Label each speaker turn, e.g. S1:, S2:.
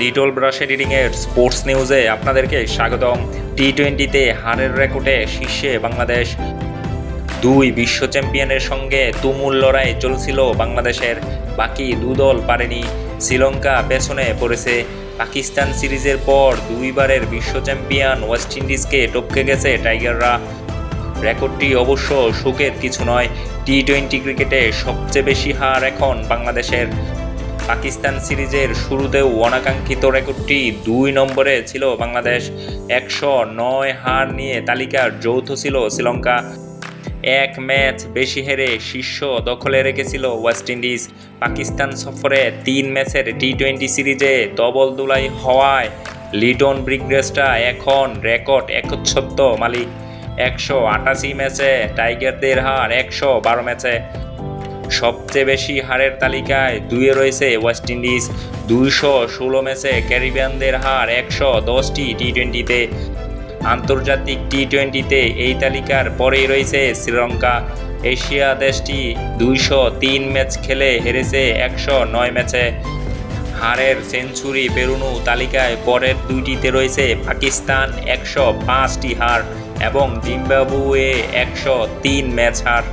S1: Little ব্রাশের রিডিংয়ের sports নিউজে আপনাদেরকে স্বাগতম। টি টোয়েন্টিতে হারের রেকর্ডে শীর্ষে বাংলাদেশ। দুই বিশ্ব চ্যাম্পিয়নের সঙ্গে তুমুল লড়াই চলছিল বাংলাদেশের। বাকি দু দল পারেনি। শ্রীলঙ্কা পেছনে পড়েছে। পাকিস্তান সিরিজের পর দুইবারের বিশ্ব চ্যাম্পিয়ন ওয়েস্ট ইন্ডিজকে টপকে গেছে টাইগাররা। রেকর্ডটি অবশ্য সুখের কিছু নয়। টি টোয়েন্টি ক্রিকেটে সবচেয়ে বেশি হার এখন বাংলাদেশের। পাকিস্তান সিরিজের শুরুতেও অনাকাঙ্ক্ষিত রেকর্ডটি দুই নম্বরে ছিল। বাংলাদেশ একশো নয় হার নিয়ে তালিকার যৌথ ছিল শ্রীলঙ্কা। এক ম্যাচ বেশি হেরে শীর্ষ দখলে রেখেছিল ওয়েস্ট ইন্ডিজ। পাকিস্তান সফরে তিন ম্যাচের টি টোয়েন্টি সিরিজে ডবল দুলাই হওয়ায় লিটন ব্রিগরেসটা এখন রেকর্ড একচ্ছত্ব মালিক। একশো আটাশি ম্যাচে টাইগারদের হার একশো বারো ম্যাচে। সবচেয়ে বেশি হারের তালিকায় দুয়ে রয়েছে ওয়েস্ট ইন্ডিজ, দুইশো ষোলো ম্যাচে ক্যারিবিয়ানদের হার একশো দশটি টি টোয়েন্টিতে আন্তর্জাতিক টি টোয়েন্টিতে এই তালিকার পরেই রয়েছে শ্রীলঙ্কা। এশিয়া দেশটি দুইশো তিন ম্যাচ খেলে হেরেছে একশো নয় ম্যাচে। হারের সেঞ্চুরি পেরুনু তালিকায় পরের দুইটিতে রয়েছে পাকিস্তান একশো পাঁচটি হার এবং জিম্বাবুয়ে একশো তিন ম্যাচ হার।